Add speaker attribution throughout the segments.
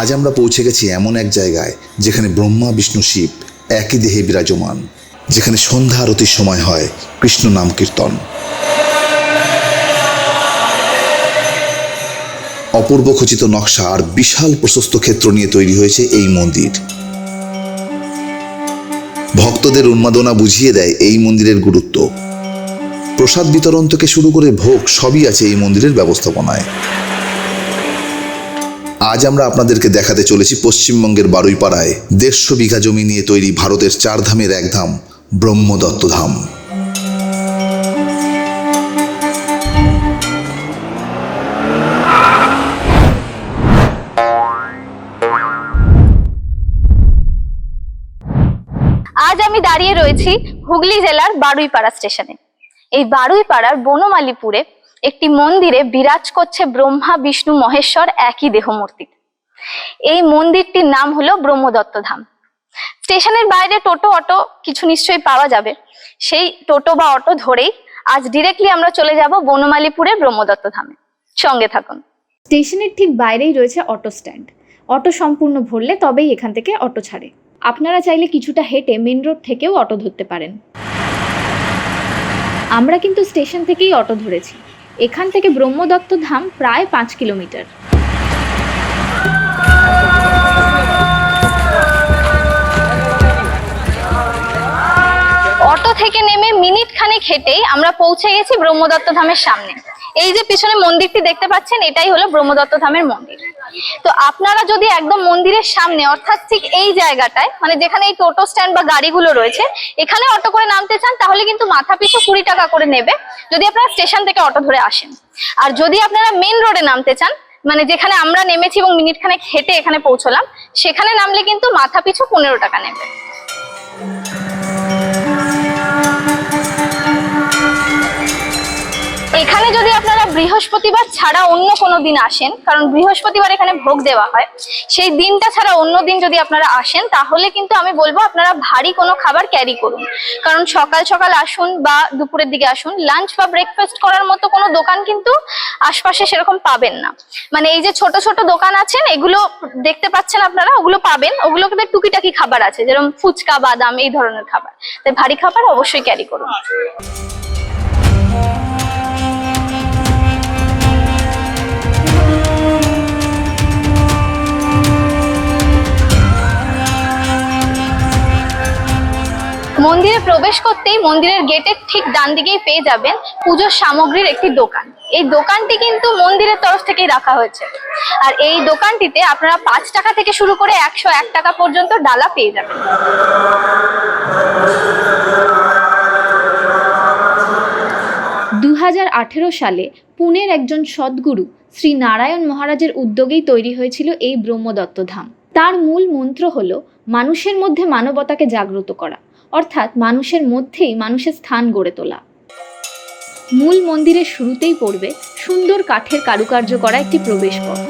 Speaker 1: আজ আমরা পৌঁছে গেছি এমন এক জায়গায় যেখানে ব্রহ্মা, বিষ্ণু, শিব একই দেহে বিরাজমান, যেখানে সন্ধ্যা আরতির সময় হয় কৃষ্ণ নাম কীর্তন। অপূর্ব খচিত নকশা আর বিশাল প্রশস্ত ক্ষেত্র নিয়ে তৈরি হয়েছে এই মন্দির। ভক্তদের উন্মাদনা বুঝিয়ে দেয় এই মন্দিরের গুরুত্ব। প্রসাদ বিতরণ থেকে শুরু করে ভোগ সবই আছে এই মন্দিরের ব্যবস্থাপনায়। আজ আমরা আপনাদেরকে দেখাতে চলেছি পশ্চিমবঙ্গের বারুইপাড়ায়। দেড়শো বিঘা জমি নিয়ে তৈরি ভারতের চার ধামের এক ধাম, ব্রহ্মদত্ত ধাম।
Speaker 2: আজ আমি দাঁড়িয়ে রয়েছি হুগলি জেলার বারুইপাড়া স্টেশনে। এই বারুইপাড়ার বনমালীপুরে একটি মন্দিরে বিরাজ করছে ব্রহ্মা, বিষ্ণু, মহেশ্বর একই দেহমূর্তি। এই মন্দিরটির নাম হলো ব্রহ্মদত্ত ধাম। স্টেশনের বাইরে টোটো, অটো কিছু নিশ্চয়ই পাওয়া যাবে। সেই টোটো বা অটো ধরেই আজ ডিরেক্টলি আমরা চলে যাব বনমালীপুরের ব্রহ্মদত্ত ধামে। সঙ্গে থাকুন।
Speaker 3: স্টেশনের ঠিক বাইরেই রয়েছে অটো স্ট্যান্ড। অটো সম্পূর্ণ ভরলে তবেই এখান থেকে অটো ছাড়ে। আপনারা চাইলে কিছুটা হেঁটে মেন রোড থেকেও অটো ধরতে পারেন। আমরা কিন্তু স্টেশন থেকেই অটো ধরেছি। এখান থেকে ব্রহ্মদত্ত ধাম প্রায় পাঁচ কিলোমিটার।
Speaker 2: অটো থেকে নেমে মিনিট খানেক হেঁটেই আমরা পৌঁছে গেছি ব্রহ্মদত্ত ধামের সামনে। এই যে পিছনে মন্দিরটি দেখতে পাচ্ছেন, এটাই হলো ব্রহ্মদত্ত ধামের মন্দির। তো আপনারা যদি একদম মন্দিরের সামনে, অর্থাৎ ঠিক এই জায়গাটায় মানে যেখানে এই টোটো স্ট্যান্ড বা গাড়িগুলো রয়েছে, এখানে অটো করে নামতে চান, তাহলে কিন্তু মাথা পিছু কুড়ি টাকা করে নেবে, যদি আপনারা স্টেশন থেকে অটো ধরে আসেন। আর যদি আপনারা মেন রোডে নামতে চান মানে যেখানে আমরা নেমেছি এবং মিনিট খানেক হেঁটে এখানে পৌঁছলাম, সেখানে নামলে কিন্তু মাথা পিছু পনেরো টাকা নেবে। এখানে যদি আপনারা বৃহস্পতিবার ছাড়া অন্য কোনো দিন আসেন, কারণ বৃহস্পতিবার এখানে ভোগ দেওয়া হয়, সেই দিনটা ছাড়া অন্য দিন যদি আপনারা আসেন, তাহলে কিন্তু আমি বলব আপনারা ভারী কোনো খাবার ক্যারি করুন। কারণ সকাল সকাল আসুন বা দুপুরের দিকে আসুন লাঞ্চ বা ব্রেকফাস্ট করার মতো কোনো দোকান কিন্তু আশপাশে সেরকম পাবেন না। মানে এই যে ছোট ছোট দোকান আছেন, এগুলো দেখতে পাচ্ছেন আপনারা, ওগুলো পাবেন ওগুলো কিন্তু টুকিটাকি খাবার আছে, যেরকম ফুচকা, বাদাম, এই ধরনের খাবার। তাই ভারী খাবার অবশ্যই ক্যারি করুন। মন্দিরে প্রবেশ করতেই মন্দিরের গেটের ঠিক ডান দিকেই পেয়ে যাবেন পুজোর সামগ্রীর একটি দোকান। এই দোকানটি কিন্তু মন্দিরের তরফ থেকেই রাখা হয়েছে। আর এই দোকানটিতে আপনারা পাঁচ টাকা থেকে শুরু করে একশো এক টাকা পর্যন্ত ডালা পেয়ে যাবেন।
Speaker 3: দুই হাজার আঠেরো সালে পুনের একজন সদ্গুরু শ্রী নারায়ণ মহারাজের উদ্যোগেই তৈরি হয়েছিল এই ব্রহ্মদত্ত ধাম। তার মূল মন্ত্র হল, মানুষের মধ্যে মানবতাকে জাগ্রত করা। অর্থাৎ মানুষের মধ্যেই মানুষের স্থান গড়ে তোলা। মূল মন্দিরের শুরুতেই পড়বে সুন্দর কাঠের কারুকার্য করা একটি প্রবেশ পথ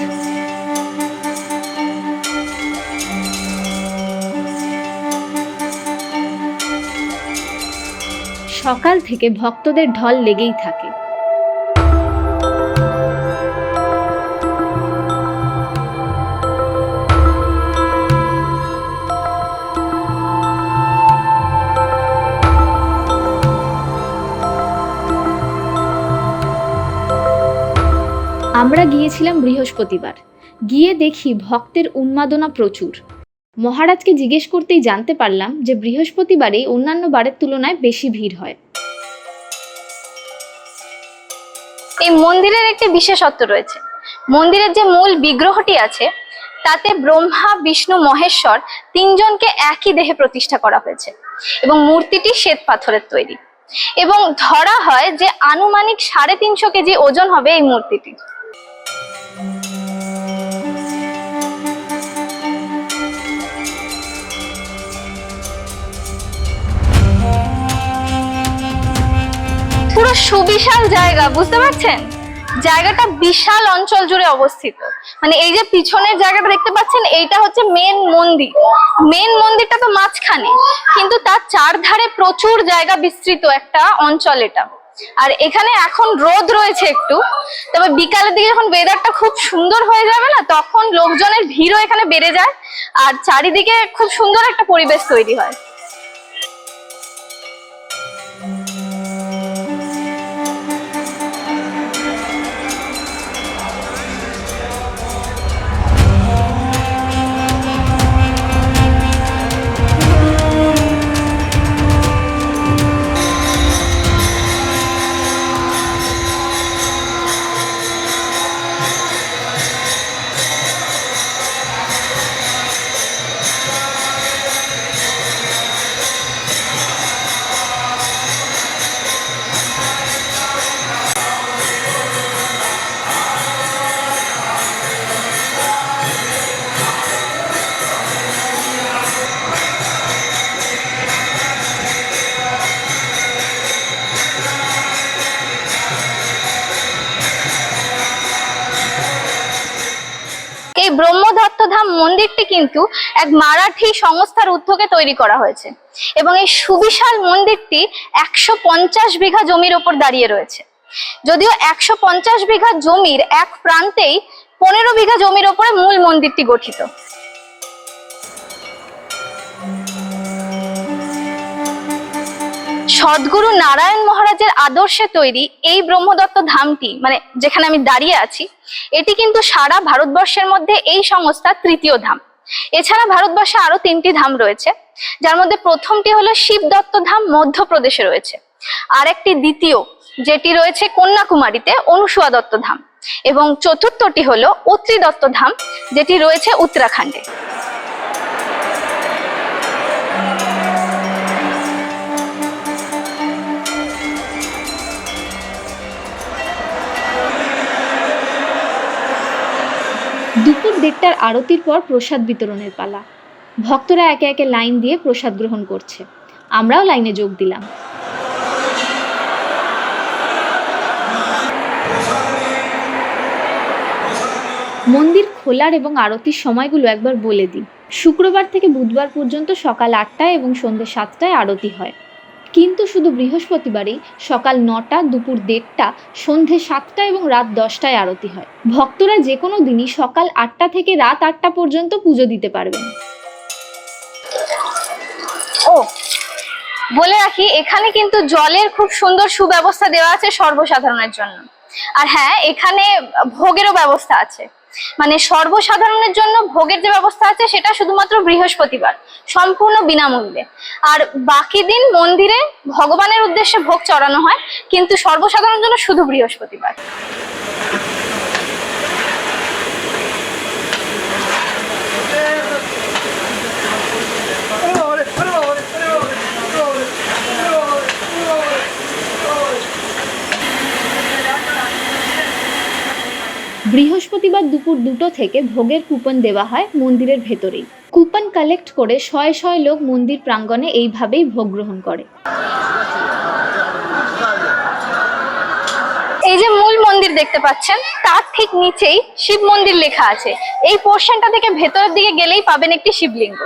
Speaker 3: সকাল থেকে ভক্তদের ঢল লেগেই থাকে। আমরা গিয়েছিলাম বৃহস্পতিবার। গিয়ে দেখি ভক্তের উন্মাদনা প্রচুর। মহারাজকে জিজ্ঞেস করতেই জানতে পারলাম যে বৃহস্পতিবারেই অন্যান্য বারের তুলনায় বেশি ভিড় হয়।
Speaker 2: এই মন্দিরের একটি বিশেষত্ব রয়েছে। মন্দিরের যে মূল বিগ্রহটি আছে, তাতে ব্রহ্মা, বিষ্ণু, মহেশ্বর তিনজনকে একই দেহে প্রতিষ্ঠা করা হয়েছে এবং মূর্তিটি শ্বেত পাথরের তৈরি। এবং ধরা হয় যে আনুমানিক সাড়ে তিনশো কেজি ওজন হবে এই মূর্তিটি সুবিশাল জায়গা, বুঝতে পারছেন? জায়গাটা বিশাল অঞ্চল জুড়ে অবস্থিত। মানে এই যে পিছনের জায়গাটা দেখতে পাচ্ছেন, এইটা হচ্ছে মেন মন্দির। মেন মন্দিরটা তো মাঝখানে, কিন্তু তার চারধারে প্রচুর জায়গা বিস্তৃত একটা অঞ্চল এটা। আর এখানে এখন রোদ রয়েছে একটু, তবে বিকালের দিকে যখন ওয়েদারটা খুব সুন্দর হয়ে যাবে না, তখন লোকজনের ভিড়ও এখানে বেড়ে যায়। আর চারিদিকে খুব সুন্দর একটা পরিবেশ তৈরি হয়। মন্দিরটি কিন্তু এক মারাঠি সংস্থার উদ্যোগে তৈরি করা হয়েছে এবং এই সুবিশাল মন্দিরটি একশো পঞ্চাশ বিঘা জমির ওপর দাঁড়িয়ে রয়েছে। যদিও একশো পঞ্চাশ বিঘা জমির এক প্রান্তেই পনেরো বিঘা জমির ওপরে মূল মন্দিরটি গঠিত। সদ্গুরু নারায়ণ মহারাজের আদর্শে তৈরি এই ব্রহ্মদত্ত ধামটি মানে যেখানে আমি দাঁড়িয়ে আছি, এটি কিন্তু সারা ভারতবর্ষের মধ্যে এই সংস্থার তৃতীয় ধাম। এছাড়া ভারতবর্ষে আরও তিনটি ধাম রয়েছে, যার মধ্যে প্রথমটি হলো শিবদত্ত ধাম, মধ্যপ্রদেশে রয়েছে। আর একটি দ্বিতীয়, যেটি রয়েছে কন্যাকুমারীতে, অনুসুয়া দত্ত ধাম। এবং চতুর্থটি হলো অত্রি দত্ত ধাম, যেটি রয়েছে উত্তরাখণ্ডে।
Speaker 3: দুপুর দেড়টার আরতির পর প্রসাদ বিতরণের পালা। ভক্তরা একে একে লাইন দিয়ে প্রসাদ গ্রহণ করছে। আমরাও লাইনে যোগ দিলাম। মন্দির খোলার এবং আরতির সময়গুলো একবার বলে দিই। শুক্রবার থেকে বুধবার পর্যন্ত সকাল আটটায় এবং সন্ধ্যে সাতটায় আরতি হয়। কিন্তু শুধু বৃহস্পতিবারই সকাল নটা, দুপুর দেড়টা, সন্ধে সাতটা এবং রাত দশটায় আরতি হয়। ভক্তরা যে কোনো দিনই সকাল আটটা থেকে রাত আটটা পর্যন্ত পুজো দিতে পারবেন।
Speaker 2: ও, বলে রাখি, এখানে কিন্তু জলের খুব সুন্দর সুব্যবস্থা দেওয়া আছে সর্বসাধারণের জন্য। আর হ্যাঁ এখানে ভোগেরও ব্যবস্থা আছে। মানে সর্বসাধারণের জন্য ভোগের যে ব্যবস্থা আছে, সেটা শুধুমাত্র বৃহস্পতিবার, সম্পূর্ণ বিনামূল্যে। আর বাকি দিন মন্দিরে ভগবানের উদ্দেশ্যে ভোগ চড়ানো হয়, কিন্তু সর্বসাধারণের জন্য শুধু বৃহস্পতিবার।
Speaker 3: বৃহস্পতিবার দুপুর দুটো থেকে ভোগের কুপন দেওয়া হয় মন্দিরের ভেতরেই। কুপন কালেক্ট করে শয়ে শয়ে লোক মন্দির প্রাঙ্গণে এইভাবেই ভোগ গ্রহণ করে।
Speaker 2: এই যে মূল মন্দির দেখতে পাচ্ছেন, তার ঠিক নিচেই শিব মন্দির লেখা আছে। এই পোর্শনটা থেকে ভেতরের দিকে গেলেই পাবেন একটি শিবলিঙ্গ।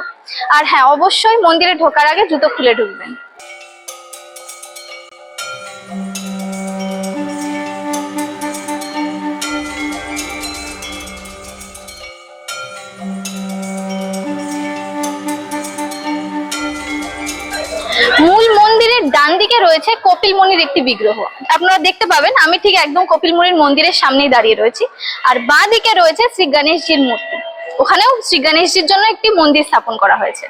Speaker 2: আর হ্যাঁ অবশ্যই মন্দিরে ঢোকার আগে জুতো খুলে ঢুকবেন। রয়েছে কপিল মুনির একটি বিগ্রহ। আপনারা দেখতে পাবেন, আমি ঠিক একদম কপিল মুনির মন্দিরের সামনেই দাঁড়িয়ে রয়েছি। আর বাঁ দিকে রয়েছে শ্রী গণেশজির মূর্তি। ওখানেও শ্রী গণেশজির জন্য একটি মন্দির স্থাপন করা হয়েছে।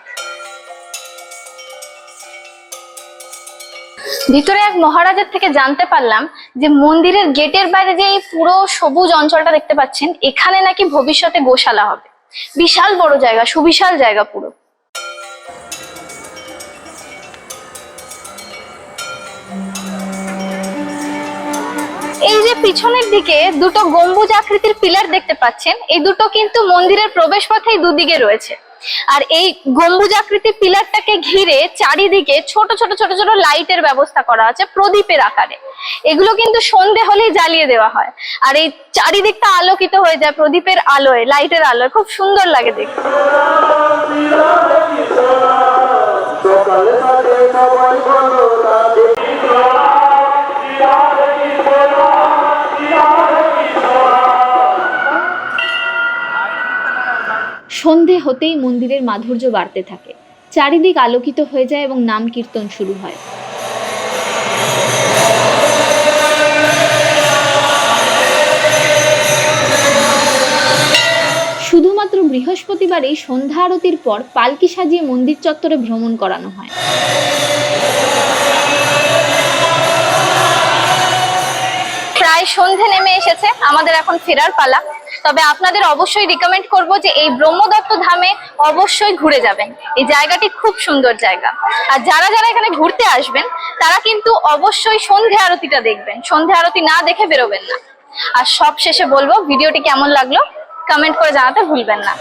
Speaker 2: ভিতরে এক মহারাজের থেকে জানতে পারলাম যে মন্দিরের গেটের বাইরে যে এই পুরো সবুজ অঞ্চলটা দেখতে পাচ্ছেন, এখানে নাকি ভবিষ্যতে গোশালা হবে। বিশাল বড় জায়গা, সুবিশাল জায়গা পুরো। পিছনের দিকে দুটো গম্বুজ আকৃতির পিলার দেখতে পাচ্ছেন। এই দুটো কিন্তু মন্দিরের প্রবেশ পথেই দুদিকে রয়েছে। আর এই গম্বুজ আকৃতির পিলারটাকে ঘিরে চারিদিকে ছোট ছোট ছোট ছোট লাইটের ব্যবস্থা করা আছে প্রদীপের আকারে। এগুলো কিন্তু সন্ধে হলেই জ্বালিয়ে দেওয়া হয়। আর এই চারিদিকটা আলোকিত হয়ে যায় প্রদীপের আলোয়, লাইটের আলোয়। খুব সুন্দর লাগে দেখতে।
Speaker 3: সন্ধে হতেই মন্দিরের মাধুর্য বাড়তে থাকে। চারিদিক আলোকিত হয়ে যায় এবং নাম কীর্তন শুরু হয়। শুধুমাত্র বৃহস্পতিবারেই সন্ধ্যা আরতির পর পালকি সাজিয়ে মন্দির চত্বরে ভ্রমণ করানো হয়।
Speaker 2: প্রায় সন্ধে নেমে এসেছে। আমাদের এখন ফেরার পালা। তবে আপনাদের অবশ্যই রিকমেন্ড করব যে এই ব্রহ্মদত্ত ধামে অবশ্যই ঘুরে যাবেন। এই জায়গাটি খুব সুন্দর জায়গা। আর যারা যারা এখানে ঘুরতে আসবেন, তারা কিন্তু অবশ্যই সন্ধে আরতিটা দেখবেন। সন্ধে আরতি না দেখে বেরোবেন না। আর সব শেষে বলব, ভিডিওটি কেমন লাগল কমেন্ট করে জানাতে ভুলবেন না।